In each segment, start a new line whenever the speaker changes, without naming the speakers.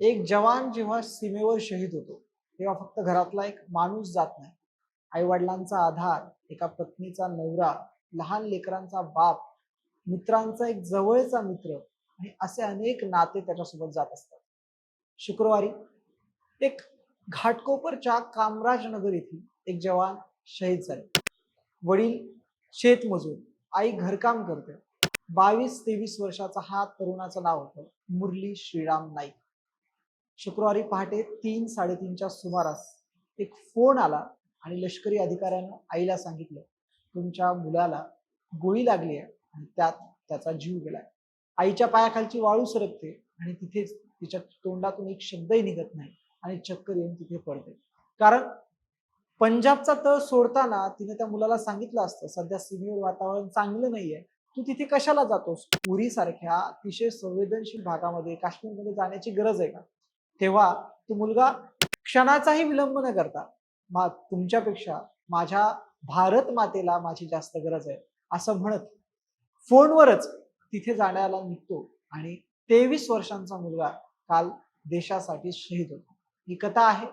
एक जवान जेव्हा सीमेवर शहीद होतो तेव्हा फक्त घरातला एक माणूस जात नाही. आई वडिलांचा आधार एका पत्नीचा नवरा लहान लेकरांचा बाप मित्रांचा एक जवळचा मित्र आणि असे अनेक नाते त्याच्यासोबत जात असतात. शुक्रवारी एक घाटकोपरच्या कामराजनगर येथील एक जवान शहीद झाले. वडील शेतमजूर आई घरकाम करते. बावीस तेवीस वर्षाचा हा तरुणाचं नाव होतं मुरली श्रीराम नाईक. शुक्रवारी पहाटे तीन साडेतीनच्या सुमारास एक फोन आला आणि लष्करी अधिकाऱ्यानं आईला सांगितलं तुमच्या मुलाला गोळी लागली आहे आणि त्यात त्याचा जीव गेलाय. आईच्या पायाखालची वाळू सरकते आणि तिथेच तिच्या तोंडातून एक शब्दही निघत नाही आणि चक्कर येऊन तिथे पडते. कारण पंजाबचा तळ सोडताना तिने त्या मुलाला सांगितलं असतं सध्या सीमेवर वातावरण चांगलं नाहीये. तू तिथे कशाला जातोस? उरीसारख्या अतिशय संवेदनशील भागामध्ये काश्मीरमध्ये जाण्याची गरज आहे का? तेव्हा तो मुलगा क्षणाचाही विलंब न करता मा तुमच्यापेक्षा माझ्या भारत मातेला माझी जास्त गरज आहे असं म्हणत फोनवरच तिथे जाण्याला निघतो आणि तेवीस वर्षांचा मुलगा काल देशासाठी शहीद होतो. ही कथा आहे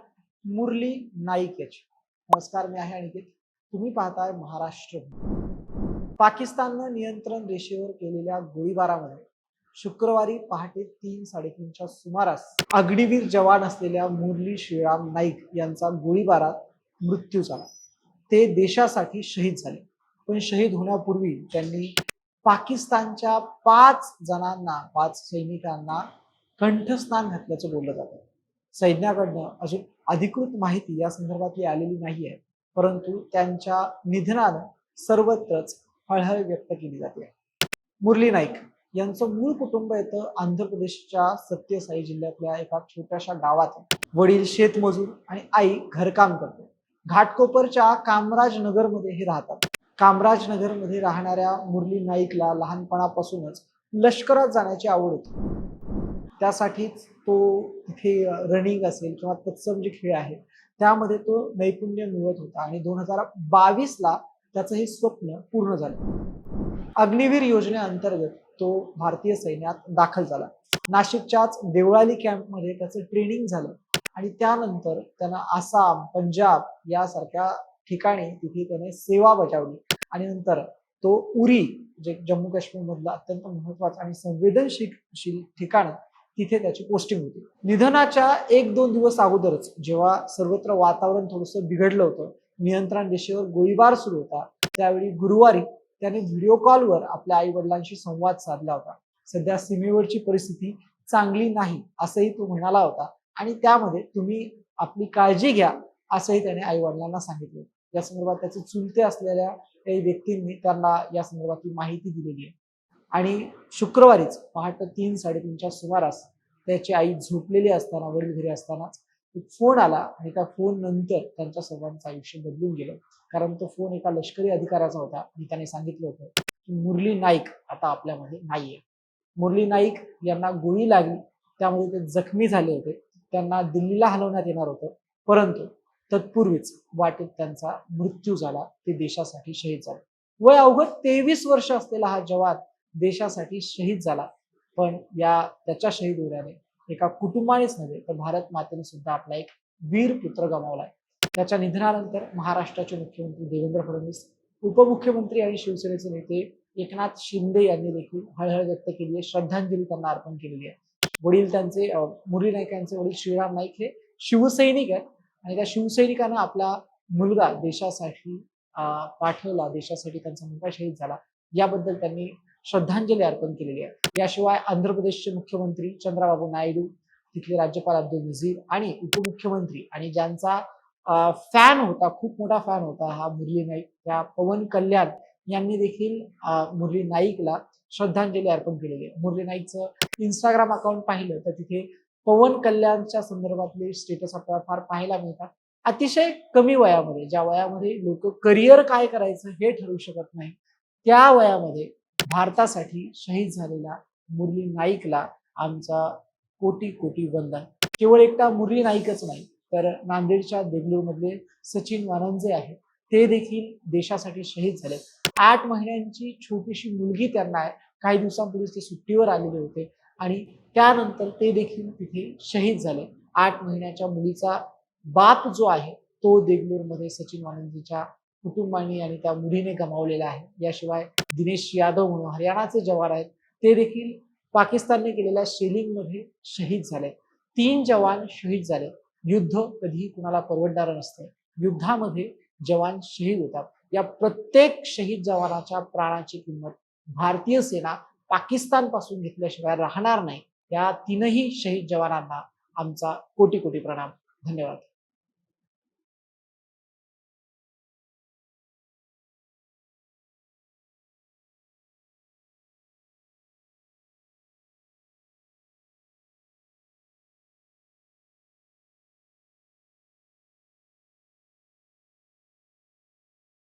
मुरली नाईक याची नमस्कार मी आहे अनिकेत. तुम्ही पाहताय महाराष्ट्र. पाकिस्ताननं नियंत्रण रेषेवर केलेल्या गोळीबारामध्ये शुक्रवारी पहाटे तीन साडेतीनच्या सुमारास अग्निवीर जवान असलेल्या मुरली श्रीराम नाईक यांचा गोळीबारात मृत्यू झाला. ते देशासाठी शहीद झाले. पण शहीद होण्यापूर्वी त्यांनी पाकिस्तानच्या पाच जणांना पाच सैनिकांना कंठस्नान घातल्याचं बोललं जातं. सैन्याकडनं अजून अधिकृत माहिती या संदर्भातली आलेली नाही आहे. परंतु त्यांच्या निधनानं सर्वत्रच हळहळ व्यक्त केली जाते. मुरली नाईक यांचं मूळ कुटुंब येतं आंध्र प्रदेशच्या सत्यसाई जिल्ह्यातल्या एका छोट्याशा गावात वडील शेतमजूर आणि आई घरकाम करते. घाटकोपरच्या कामराज नगरमध्ये हे राहतात. कामराज नगरमध्ये राहणाऱ्या मुरली नाईकला लहानपणापासूनच लष्करात जाण्याची आवड होती. त्यासाठीच तो तिथे रनिंग असेल किंवा तत्सम जे खेळ आहे त्यामध्ये तो नैपुण्य मिळवत होता आणि दोन हजार बावीसला त्याचं हे स्वप्न पूर्ण झालं. अग्निवीर योजनेअंतर्गत तो भारतीय सैन्यात दाखल झाला. नाशिकच्याच देवळाली कॅम्पमध्ये त्याचं ट्रेनिंग झालं आणि त्यानंतर त्यानं आसाम पंजाब यासारख्या ठिकाणी तिथे त्याने सेवा बजावली आणि नंतर तो उरी जे जम्मू काश्मीर मधलं अत्यंत महत्वाचं आणि संवेदनशील ठिकाण तिथे त्याची पोस्टिंग होती. निधनाच्या एक दोन दिवस अगोदरच जेव्हा सर्वत्र वातावरण थोडंसं बिघडलं होतं नियंत्रण रेषेवर गोळीबार सुरू होता त्यावेळी गुरुवारी त्याने व्हिडिओ कॉलवर आपल्या आई वडिलांशी संवाद साधला होता. सध्या सीमेवरची परिस्थिती चांगली नाही असंही तो म्हणाला होता. आणि त्यामध्ये तुम्ही आपली काळजी घ्या असंही त्याने आई वडिलांना सांगितलं या संदर्भात त्याचे चुलते असलेल्या काही व्यक्तींनी त्यांना या संदर्भातली माहिती दिलेली आहे. आणि शुक्रवारीच पहाटे तीन साडेतीनच्या सुमारास त्याची आई झोपलेली असताना वडील घरी असतानाच एक फोन आला आणि त्या फोन नंतर त्यांच्या सर्वांचं आयुष्य बदलून गेलं. कारण तो फोन एका लष्करी अधिकाऱ्याचा होता. आणि त्याने सांगितलं होतं की मुरली नाईक आता आपल्यामध्ये नाहीये. मुरली नाईक यांना गोळी लागली. त्यामध्ये ते जखमी झाले होते. त्यांना दिल्लीला हलवण्यात येणार होतं. परंतु तत्पूर्वीच वाटेत त्यांचा मृत्यू झाला. ते देशासाठी शहीद झाले. वय अवघड तेवीस वर्ष असलेला हा जवान देशासाठी शहीद झाला. पण या त्याच्या शहीद होण्याने एका कुटुंबानेच नव्हे तर भारत मातेने सुद्धा आपला एक वीर पुत्र गमावलाय त्याच्या निधनानंतर महाराष्ट्राचे मुख्यमंत्री देवेंद्र फडणवीस उपमुख्यमंत्री आणि शिवसेनेचे नेते एकनाथ शिंदे यांनी देखील हळहळ व्यक्त केली आहे श्रद्धांजली त्यांना अर्पण केलेली आहे. वडील त्यांचे अं, मुरली नाईक यांचे वडील श्रीराम नाईक हे शिवसैनिक आहेत आणि त्या शिवसैनिकांना आपला मुलगा देशासाठी पाठवला देशासाठी त्यांचा मुलगा शहीद झाला. याबद्दल त्यांनी श्रद्धांजली अर्पण केलेली आहे. याशिवाय आंध्र प्रदेशचे मुख्यमंत्री चंद्राबाबू नायडू तिथले राज्यपाल अब्दुल नझीर आणि उपमुख्यमंत्री आणि ज्यांचा फॅन होता खूप मोठा फॅन होता हा मुरली नाईक त्या पवन कल्याण यांनी देखील मुरली नाईकला श्रद्धांजली अर्पण केलेली आहे. मुरली नाईकचं इंस्टाग्राम अकाउंट पाहिलं तर तिथे पवन कल्याणच्या संदर्भातले स्टेटस आपल्याला फार पाहायला मिळतात. अतिशय कमी वयामध्ये ज्या वयामध्ये लोक करिअर काय करायचं हे ठरवू शकत नाही त्या वयामध्ये भारतासाठी शहीद झालेल्या मुरली नाईकला आमचा कोटी कोटी वंदन. केवळ एकटा मुरली नाईकच नाही तर नांदेडच्या देगलूरमधले सचिन वानंजे आहेत ते देखील देशासाठी शहीद झाले. आठ महिन्यांची छोटीशी मुलगी त्यांना आहे. काही दिवसांपूर्वी ते सुट्टीवर आलेले होते आणि त्यानंतर ते देखील तिथे शहीद झाले. आठ महिन्याच्या मुलीचा बाप जो आहे तो देगलूरमध्ये सचिन वानंदीच्या कुटुंबांनी आणि त्या मुलीने गमावलेला आहे. याशिवाय दिनेश यादव म्हणून हरियाणाचे जवान आहेत. ते देखील पाकिस्तानने केलेल्या शेलिंगमध्ये शहीद झाले. तीन जवान शहीद झाले. युद्ध कधीही कुणाला परवडणारं नसतं. युद्धामध्ये जवान शहीद होतात. या प्रत्येक शहीद जवानाच्या प्राणाची किंमत भारतीय सेना पाकिस्तानपासून घेतल्याशिवाय राहणार नाही. या तीनही शहीद जवानांना आमचा कोटी कोटी प्रणाम. धन्यवाद.